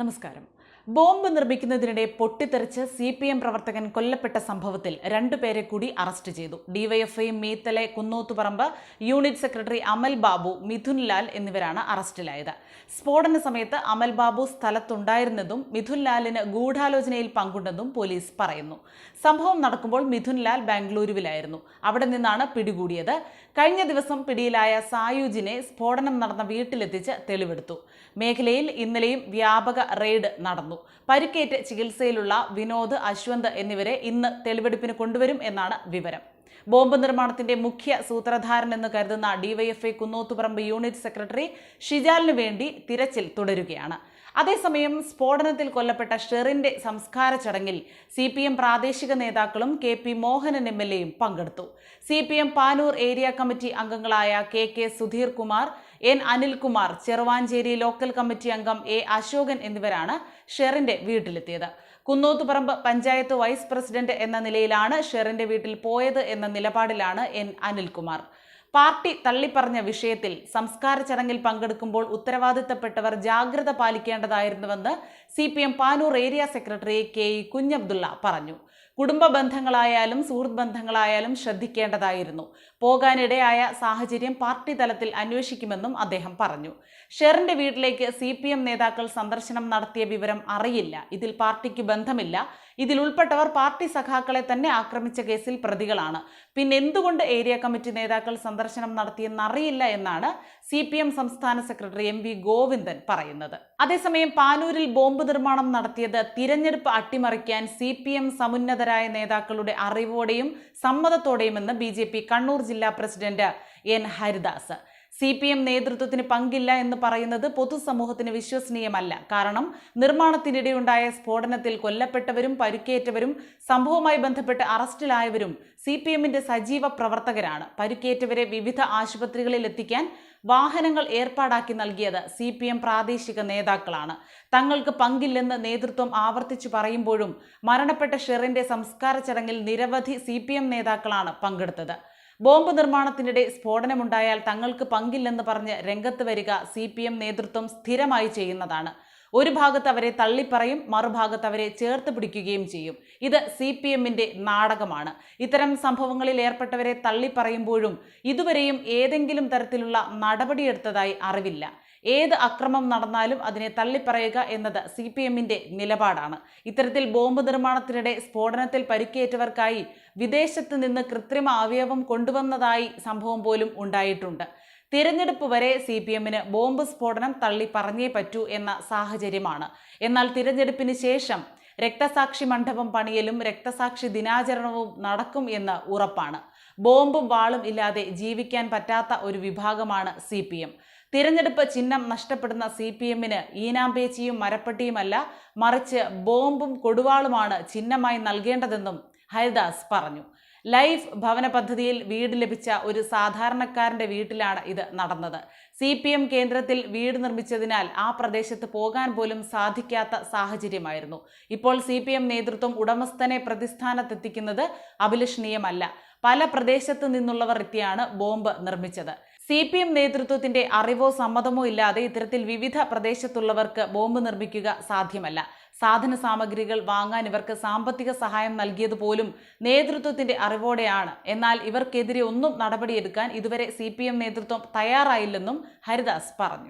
നമസ്കാരം. ബോംബ് നിർമ്മിക്കുന്നതിനിടെ പൊട്ടിത്തെറിച്ച് C P M പ്രവർത്തകൻ കൊല്ലപ്പെട്ട സംഭവത്തിൽ രണ്ടുപേരെ കൂടി അറസ്റ്റ് ചെയ്തു. DYFI Meethale Kunnothuparamba unit secretary Amal Babu Mithun Lal എന്നിവരാണ് അറസ്റ്റിലായത്. സ്ഫോടന സമയത്ത് അമൽ ബാബു സ്ഥലത്തുണ്ടായിരുന്നതും മിഥുൻ ലാലിന് ഗൂഢാലോചനയിൽ പങ്കുണ്ടെന്നും പോലീസ് പറയുന്നു. സംഭവം നടക്കുമ്പോൾ മിഥുൻ ലാൽ ബാംഗ്ലൂരുവിലായിരുന്നു. അവിടെ നിന്നാണ് പിടികൂടിയത്. കഴിഞ്ഞ ദിവസം പിടിയിലായ സായുജിനെ സ്ഫോടനം നടന്ന വീട്ടിലെത്തിച്ച് തെളിവെടുത്തു. മേഖലയിൽ ഇന്നലെയും വ്യാപക റെയ്ഡ് നടന്നു. പരിക്കേറ്റ് ചികിത്സയിലുള്ള വിനോദ് അശ്വന്ത് എന്നിവരെ ഇന്ന് തെളിവെടുപ്പിന് കൊണ്ടുവരും എന്നാണ് വിവരം. ബോംബ് നിർമ്മാണത്തിന്റെ മുഖ്യ സൂത്രധാരൻ എന്ന് കരുതുന്ന ഡിവൈഎഫ്ഐ കുന്നോത്തുപറമ്പ് യൂണിറ്റ് സെക്രട്ടറി ഷിജാലിന് വേണ്ടി തിരച്ചിൽ തുടരുകയാണ്. അതേസമയം സ്ഫോടനത്തിൽ കൊല്ലപ്പെട്ട ഷെറിന്റെ സംസ്കാര ചടങ്ങിൽ സി പി എം പ്രാദേശിക നേതാക്കളും K P Mohanan M L എയും പങ്കെടുത്തു. C P M Panoor area committee അംഗങ്ങളായ K K Sudheer Kumar N Anilkumar Cheruvancheri local committee അംഗം എ അശോകൻ എന്നിവരാണ് ഷെറിന്റെ വീട്ടിലെത്തിയത്. കുന്നോത്തുപറമ്പ് പഞ്ചായത്ത് വൈസ് പ്രസിഡന്റ് എന്ന നിലയിലാണ് ഷെറിന്റെ വീട്ടിൽ പോയത് എന്ന നിലപാടിലാണ് എൻ അനിൽകുമാർ. പാർട്ടി തള്ളിപ്പറഞ്ഞ വിഷയത്തിൽ സംസ്കാര ചടങ്ങിൽ പങ്കെടുക്കുമ്പോൾ ഉത്തരവാദിത്തപ്പെട്ടവർ ജാഗ്രത പാലിക്കേണ്ടതായിരുന്നുവെന്ന് C P M Panoor area secretary K E Kunhabdulla പറഞ്ഞു. കുടുംബ ബന്ധങ്ങളായാലും സുഹൃത്ത് ബന്ധങ്ങളായാലും ശ്രദ്ധിക്കേണ്ടതായിരുന്നു. പോകാനിടയായ സാഹചര്യം പാർട്ടി തലത്തിൽ അന്വേഷിക്കുമെന്നും അദ്ദേഹം പറഞ്ഞു. ഷെറിന്റെ വീട്ടിലേക്ക് സി പി എം നേതാക്കൾ സന്ദർശനം നടത്തിയ വിവരം അറിയില്ല. ഇതിൽ പാർട്ടിക്ക് ബന്ധമില്ല. ഇതിൽ ഉൾപ്പെട്ടവർ പാർട്ടി സഖാക്കളെ തന്നെ ആക്രമിച്ച കേസിൽ പ്രതികളാണ്. പിന്നെ എന്തുകൊണ്ട് ഏരിയ കമ്മിറ്റി നേതാക്കൾ സന്ദർശനം നടത്തിയെന്നറിയില്ല എന്നാണ് സി പി എം സംസ്ഥാന സെക്രട്ടറി എം വി ഗോവിന്ദൻ പറയുന്നത്. അതേസമയം പാനൂരിൽ ബോംബ് നിർമ്മാണം നടത്തിയത് തിരഞ്ഞെടുപ്പ് അട്ടിമറിക്കാൻ സി പി എം സമുന്നതരായ നേതാക്കളുടെ അറിവോടെയും സമ്മതത്തോടെയുമെന്ന് ബി ജെ പി കണ്ണൂർ ജില്ലാ president N Haridas. C P M നേതൃത്വത്തിന് പങ്കില്ല എന്ന് പറയുന്നത് പൊതുസമൂഹത്തിന് വിശ്വസനീയമല്ല. കാരണം നിർമ്മാണത്തിനിടെയുണ്ടായ സ്ഫോടനത്തിൽ കൊല്ലപ്പെട്ടവരും പരുക്കേറ്റവരും സംഭവവുമായി ബന്ധപ്പെട്ട് അറസ്റ്റിലായവരും സി പി എമ്മിന്റെ സജീവ പ്രവർത്തകരാണ്. പരുക്കേറ്റവരെ വിവിധ ആശുപത്രികളിൽ എത്തിക്കാൻ വാഹനങ്ങൾ ഏർപ്പാടാക്കി നൽകിയത് സി പി എം പ്രാദേശിക നേതാക്കളാണ്. തങ്ങൾക്ക് പങ്കില്ലെന്ന് നേതൃത്വം ആവർത്തിച്ചു പറയുമ്പോഴും മരണപ്പെട്ട ഷെറിന്റെ സംസ്കാര ചടങ്ങിൽ നിരവധി സി പി എം നേതാക്കളാണ് പങ്കെടുത്തത്. ബോംബ് നിർമ്മാണത്തിനിടെ സ്ഫോടനമുണ്ടായാൽ തങ്ങൾക്ക് പങ്കില്ലെന്ന് പറഞ്ഞ് രംഗത്ത് വരിക സി പി എം നേതൃത്വം സ്ഥിരമായി ചെയ്യുന്നതാണ്. ഒരു ഭാഗത്ത് അവരെ തള്ളിപ്പറയും മറുഭാഗത്ത് അവരെ ചേർത്ത് പിടിക്കുകയും ചെയ്യും. ഇത് സി പി എമ്മിന്റെ നാടകമാണ്. ഇത്തരം സംഭവങ്ങളിൽ ഏർപ്പെട്ടവരെ തള്ളിപ്പറയുമ്പോഴും ഇതുവരെയും ഏതെങ്കിലും തരത്തിലുള്ള നടപടിയെടുത്തതായി അറിവില്ല. ഏത് അക്രമം നടന്നാലും അതിനെ തള്ളിപ്പറയുക എന്നത് സി പി എമ്മിന്റെ നിലപാടാണ്. ഇത്തരത്തിൽ ബോംബ് നിർമ്മാണത്തിനിടെ സ്ഫോടനത്തിൽ പരിക്കേറ്റവർക്കായി വിദേശത്ത് നിന്ന് കൃത്രിമ അവയവം കൊണ്ടുവന്നതായി സംഭവം പോലും ഉണ്ടായിട്ടുണ്ട്. തിരഞ്ഞെടുപ്പ് വരെ സി പി എമ്മിന് ബോംബ് സ്ഫോടനം തള്ളി പറഞ്ഞേ പറ്റൂ എന്ന സാഹചര്യമാണ്. എന്നാൽ തിരഞ്ഞെടുപ്പിന് ശേഷം രക്തസാക്ഷി മണ്ഡപം പണിയലും രക്തസാക്ഷി ദിനാചരണവും നടക്കും എന്ന് ഉറപ്പാണ്. ബോംബും വാളും ഇല്ലാതെ ജീവിക്കാൻ പറ്റാത്ത ഒരു വിഭാഗമാണ് സി തിരഞ്ഞെടുപ്പ് ചിഹ്നം നഷ്ടപ്പെടുന്ന സി പി എമ്മിന് ഈനാമ്പേച്ചിയും മരപ്പട്ടിയുമല്ല മറിച്ച് ബോംബും കൊടുവാളുമാണ് ചിഹ്നമായി നൽകേണ്ടതെന്നും ഹരിദാസ് പറഞ്ഞു. ലൈഫ് ഭവന പദ്ധതിയിൽ വീട് ലഭിച്ച ഒരു സാധാരണക്കാരന്റെ വീട്ടിലാണ് ഇത് നടന്നത്. സി പി എം കേന്ദ്രത്തിൽ വീട് നിർമ്മിച്ചതിനാൽ ആ പ്രദേശത്ത് പോകാൻ പോലും സാധിക്കാത്ത സാഹചര്യമായിരുന്നു. ഇപ്പോൾ സി പി എം നേതൃത്വം ഉടമസ്ഥനെ പ്രതിസ്ഥാനത്തെത്തിക്കുന്നത് അഭിലഷണീയമല്ല. പല പ്രദേശത്ത് നിന്നുള്ളവർ എത്തിയാണ് ബോംബ് നിർമ്മിച്ചത്. സി പി എം നേതൃത്വത്തിന്റെ അറിവോ സമ്മതമോ ഇല്ലാതെ ഇത്തരത്തിൽ വിവിധ പ്രദേശത്തുള്ളവർക്ക് ബോംബ് നിർമ്മിക്കുക സാധ്യമല്ല. സാധന സാമഗ്രികൾ വാങ്ങാൻ ഇവർക്ക് സാമ്പത്തിക സഹായം നൽകിയത് പോലും നേതൃത്വത്തിന്റെ അറിവോടെയാണ്. എന്നാൽ ഇവർക്കെതിരെ ഒന്നും നടപടിയെടുക്കാൻ ഇതുവരെ സി നേതൃത്വം തയ്യാറായില്ലെന്നും ഹരിദാസ് പറഞ്ഞു.